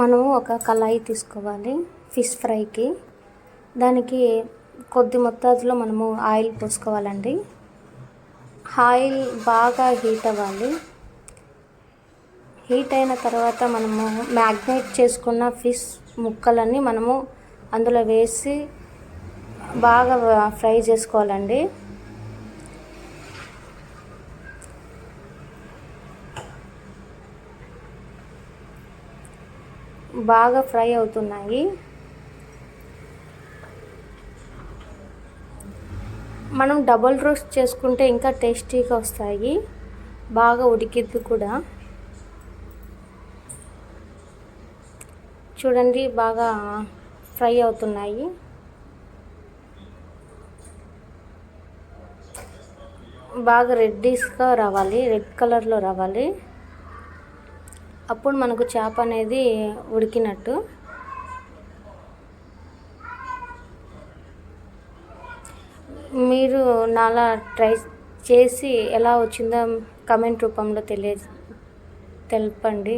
మనము ఒక కళాయి తీసుకోవాలి ఫిష్ ఫ్రైకి. దానికి కొద్ది మొత్తాదులో మనము ఆయిల్ పోసుకోవాలండి. ఆయిల్ బాగా హీట్ అవ్వాలి. హీట్ అయిన తర్వాత మనము మ్యాగ్నేట్ చేసుకున్న ఫిష్ ముక్కలన్నీ మనము అందులో వేసి బాగా ఫ్రై చేసుకోవాలండి. బాగా ఫ్రై అవుతున్నాయి. మనం డబుల్ రోస్ట్ చేసుకుంటే ఇంకా టేస్టీగా వస్తాయి. బాగా ఉడికిద్ది కూడా. చూడండి బాగా ఫ్రై అవుతున్నాయి. బాగా రెడ్డిష్గా రావాలి రెడ్ కలర్లో రావాలి. అప్పుడు మనకు చేప అనేది ఉడికినట్టు. మీరు నాలా ట్రై చేసి ఎలా వచ్చిందో కమెంట్ రూపంలో తెలియ తెలపండి.